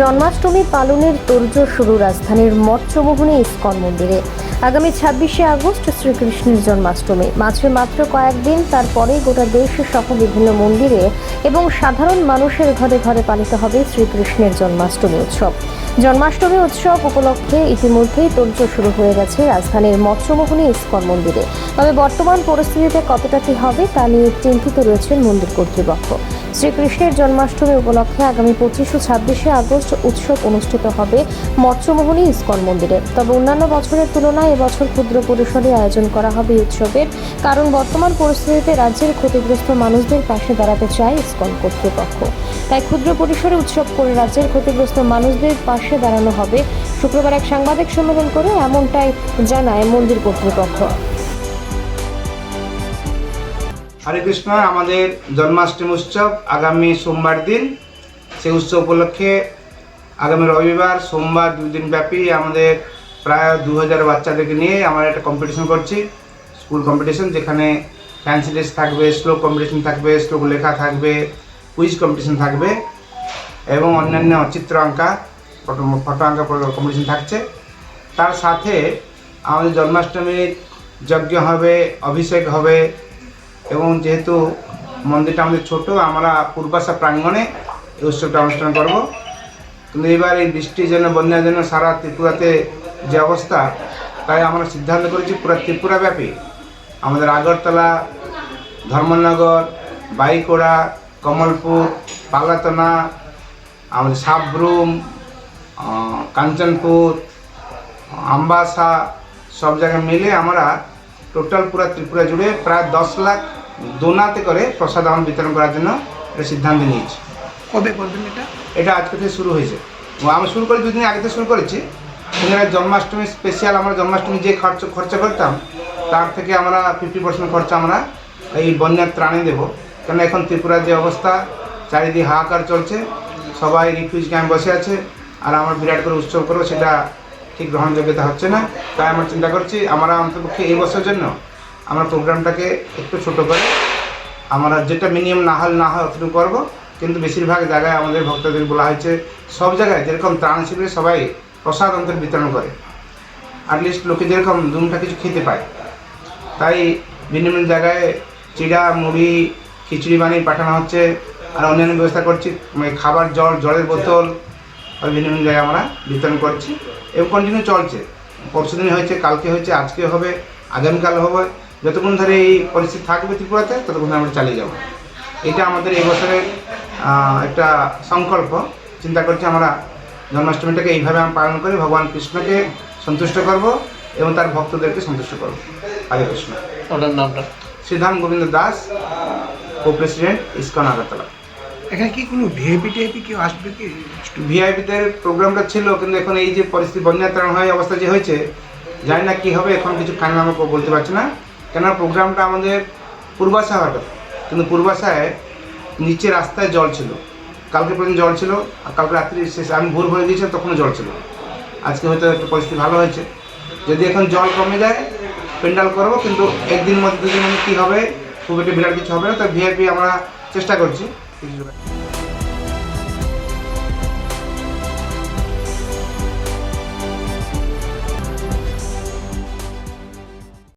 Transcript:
জন্মাষ্টমী পালনের তোড়জোড় শুরু রাজধানীর মৎস্যমোহনী ইস্কন মন্দিরে। আগামী ছাব্বিশে আগস্ট শ্রীকৃষ্ণের জন্মাষ্টমী। মাঝে মাত্র কয়েকদিন তারপরেই গোটা দেশ সহ বিভিন্ন মন্দিরে এবং সাধারণ মানুষের ঘরে ঘরে পালিত হবে শ্রীকৃষ্ণের জন্মাষ্টমী উৎসব। জন্মাষ্টমী উৎসব উপলক্ষে ইতিমধ্যেই তোড়জোড় শুরু হয়ে গেছে রাজধানীর মৎস্যমোহনী ইস্কন মন্দিরে। তবে বর্তমান পরিস্থিতিতে কতটা কি হবে তা নিয়ে চিন্তিত রয়েছেন মন্দির কর্তৃপক্ষ। শ্রীকৃষ্ণের জন্মাষ্টমী উপলক্ষে আগামী পঁচিশ ও ছাব্বিশে আগস্ট উৎসব অনুষ্ঠিত হবে মৎস্যমোহনী ইস্কন মন্দিরে। তবে অন্যান্য বছরের তুলনায় এবছর ক্ষুদ্র পরিসরে আয়োজন করা হবে উৎসবের, কারণ বর্তমান পরিস্থিতিতে রাজ্যের ক্ষতিগ্রস্ত মানুষদের পাশে দাঁড়াতে চায় ইস্কন কর্তৃপক্ষ। তাই ক্ষুদ্র পরিসরে উৎসব করে রাজ্যের ক্ষতিগ্রস্ত মানুষদের পাশে দাঁড়ানো হবে, শুক্রবার এক সাংবাদিক সম্মেলন করে এমনটাই জানায় মন্দির কর্তৃপক্ষ। হরে কৃষ্ণ, আমাদের জন্মাষ্টমী উৎসব আগামী সোমবার দিন। সেই উৎসব উপলক্ষে আগামী রবিবার, সোমবার দুই দিন ব্যাপী আমাদের প্রায় দু হাজার বাচ্চাদেরকে নিয়ে আমরা একটা কম্পিটিশন করছি। স্কুল কম্পিটিশন যেখানে ফ্যান্সি ড্রেস থাকবে শ্লোক কম্পিটিশন থাকবে শ্লোক লেখা থাকবে কুইজ কম্পিটিশন থাকবে এবং অন্যান্য চিত্র আঁকা ফটো ফটো আঁকা কম্পিটিশন থাকছে। তার সাথে আমাদের জন্মাষ্টমীর যজ্ঞ হবে, অভিষেক হবে এবং যেহেতু মন্দিরটা আমাদের ছোট, আমরা পূর্বাশা প্রাঙ্গণে এই উৎসবটা অনুষ্ঠান করব। কিন্তু এবার এই বৃষ্টির জন্য, বন্যার জন্য সারা ত্রিপুরাতে যে অবস্থা, তাই আমরা সিদ্ধান্ত করেছি পুরো ত্রিপুরাব্যাপী। আমাদের আগরতলা, ধর্মনগর, বাইকোড়া, কমলপুর, পালাতনা, আমাদের সাবরুম কাঞ্চনপুর, আম্বাসা, সব জায়গায় মিলে আমরা টোটাল পুরো ত্রিপুরা জুড়ে প্রায় দশ লাখ দোনাতে করে প্রসাদ আমরা বিতরণ করার জন্য একটা সিদ্ধান্ত নিয়েছি। কবে করবেন এটা? এটা আজকে থেকে শুরু হয়েছে। ও আমি শুরু করি দুদিন আগে থেকে শুরু করেছি। এটা জন্মাষ্টমী স্পেশাল আমরা জন্মাষ্টমী যে খরচ খরচা করতাম তার থেকে আমরা ফিফটি পার্সেন্ট খরচা আমরা এই বন্যার ত্রাণে দেবো। কেন এখন ত্রিপুরার যে অবস্থা চারিদিকে হাহাকার চলছে। সবাই রিফিউজ ক্যাম্প বসে আছে। আর আমার বিরাট করে উৎসব করব সেটা ঠিক গ্রহণযোগ্যতা হচ্ছে না। তাই আমরা চিন্তা করছি আমরা অন্তপক্ষে এই বছরের জন্য আমরা প্রোগ্রামটাকে একটু ছোট করে। আমরা যেটা মিনিমাম না হল না হয় অতটুকু করব। কিন্তু বেশিরভাগ জায়গায় আমাদের ভক্তদের বলা হয়েছে, সব জায়গায় যেরকম ত্রাণ শিবিরে সবাই প্রসাদ অন্তর বিতরণ করে। অ্যাটলিস্ট লোকে যেরকম দুমটা কিছু খেতে পায়। তাই ভিন্ন ভিন্ন জায়গায় চিড়া, মুড়ি, খিচুড়ি বানিয়ে পাঠানো হচ্ছে। আর অন্যান্য ব্যবস্থা করছি মানে খাবার, জল, জলের বোতল, আর ভিন্ন ভিন্ন জায়গায় আমরা বিতরণ করছি। এবং কন্টিনিউ চলছে। পরশু দিন হয়েছে, কালকে হয়েছে, আজকে হবে, আগামীকাল হবে। যতক্ষণ ধরে এই পরিস্থিতি থাকবে ত্রিপুরাতে ততক্ষণ ধরে আমরা চালিয়ে যাব। এটা আমাদের এই বছরের একটা সংকল্প। চিন্তা করছি আমরা জন্মাষ্টমীটাকে এইভাবে আমরা পালন করি ভগবান কৃষ্ণকে সন্তুষ্ট করব এবং তার ভক্তদেরকে সন্তুষ্ট করব। হরে কৃষ্ণ। ওনার নামটা? Shridham Govinda Das co president ISKCON Agartala. এখানে কি কোনো ভিআইপি টিআইপি কেউ আসবে কি? ভিআইপিদের প্রোগ্রামটা ছিল কিন্তু এখন এই যে পরিস্থিতি বন্যা ত্রাণ হয় অবস্থা যে হয়েছে জানি না কী হবে এখন কিছু কারণ আমাকে বলতে পারছি না। কেন প্রোগ্রামটা আমাদের পূর্বাশা হওয়ার কিন্তু পূর্বাশায় নিচে রাস্তায় জল ছিল। কালকে পর্যন্ত জল ছিল, আর কালকে রাত্রি শেষ, আমি ভোর ভরে দিয়েছিলাম তখনও জল ছিল আজকে হয়তো একটু পরিস্থিতি ভালো হয়েছে। যদি এখন জল কমে যায় পেন্ডাল করব, কিন্তু একদিন মধ্যে দুদিন মধ্যে কী হবে, খুব একটা বিরাট কিছু হবে না, তো ভিআইপি আমরা চেষ্টা করছি।